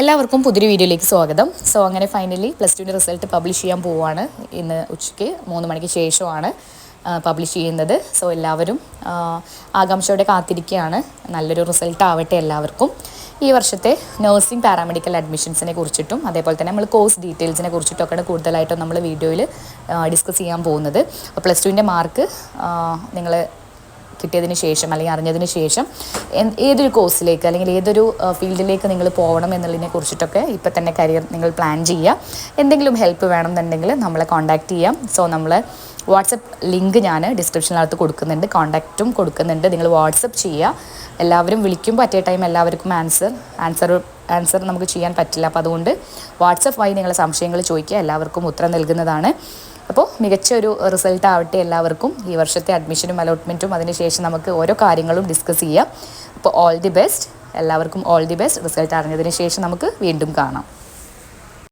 എല്ലാവർക്കും പുതിയൊരു വീഡിയോയിലേക്ക് സ്വാഗതം. സോ അങ്ങനെ ഫൈനലി പ്ലസ് ടുവിന്റെ റിസൾട്ട് പബ്ലിഷ് ചെയ്യാൻ പോവുകയാണ് ഇന്ന് ഉച്ചയ്ക്ക് മൂന്ന് മണിക്ക് ശേഷമാണ് പബ്ലിഷ് ചെയ്യുന്നത്. സോ എല്ലാവരും ആകാംക്ഷയോടെ കാത്തിരിക്കുകയാണ്. നല്ലൊരു റിസൾട്ട് ആവട്ടെ എല്ലാവർക്കും. ഈ വർഷത്തെ നഴ്സിംഗ് പാരാമെഡിക്കൽ അഡ്മിഷൻസിനെ കുറിച്ചിട്ടും അതേപോലെ തന്നെ നമ്മൾ കോഴ്സ് ഡീറ്റെയിൽസിനെ കുറിച്ചിട്ടൊക്കെയാണ് കൂടുതലായിട്ടും നമ്മൾ വീഡിയോയിൽ ഡിസ്കസ് ചെയ്യാൻ പോകുന്നത്. പ്ലസ് ടുവിന്റെ മാർക്ക് നിങ്ങൾ കിട്ടിയതിന് ശേഷം അല്ലെങ്കിൽ അറിഞ്ഞതിന് ശേഷം ഏതൊരു കോഴ്സിലേക്ക് അല്ലെങ്കിൽ ഏതൊരു ഫീൽഡിലേക്ക് നിങ്ങൾ പോകണം എന്നുള്ളതിനെ കുറിച്ചിട്ടൊക്കെ ഇപ്പം തന്നെ കരിയർ നിങ്ങൾ പ്ലാൻ ചെയ്യുക. എന്തെങ്കിലും ഹെൽപ്പ് വേണമെന്നുണ്ടെങ്കിൽ നമ്മളെ കോൺടാക്റ്റ് ചെയ്യാം. സോ നമ്മൾ വാട്സപ്പ് ലിങ്ക് ഞാൻ ഡിസ്ക്രിപ്ഷനകത്ത് കൊടുക്കുന്നുണ്ട്. കോൺടാക്റ്റും കൊടുക്കുന്നുണ്ട്. നിങ്ങൾ വാട്സപ്പ് ചെയ്യുക. എല്ലാവരും വിളിക്കുമ്പോൾ അറ്റ് എ ടൈം എല്ലാവർക്കും ആൻസർ ആൻസർ ആൻസർ നമുക്ക് ചെയ്യാൻ പറ്റില്ല. അപ്പോൾ അതുകൊണ്ട് വാട്സപ്പ് വഴി നിങ്ങളെ സംശയങ്ങൾ ചോദിക്കുക. എല്ലാവർക്കും ഉത്തരം നൽകുന്നതാണ്. അപ്പോൾ മികച്ച ഒരു റിസൾട്ട് ആവട്ടെ എല്ലാവർക്കും. ഈ വർഷത്തെ അഡ്മിഷനും അലോട്ട്മെന്റും അതിനുശേഷം നമുക്ക് ഓരോ കാര്യങ്ങളും ഡിസ്കസ് ചെയ്യാം. അപ്പോൾ ഓൾ ദി ബെസ്റ്റ് എല്ലാവർക്കും ഓൾ ദി ബെസ്റ്റ് റിസൾട്ട് അറിഞ്ഞതിന് ശേഷം നമുക്ക് വീണ്ടും കാണാം.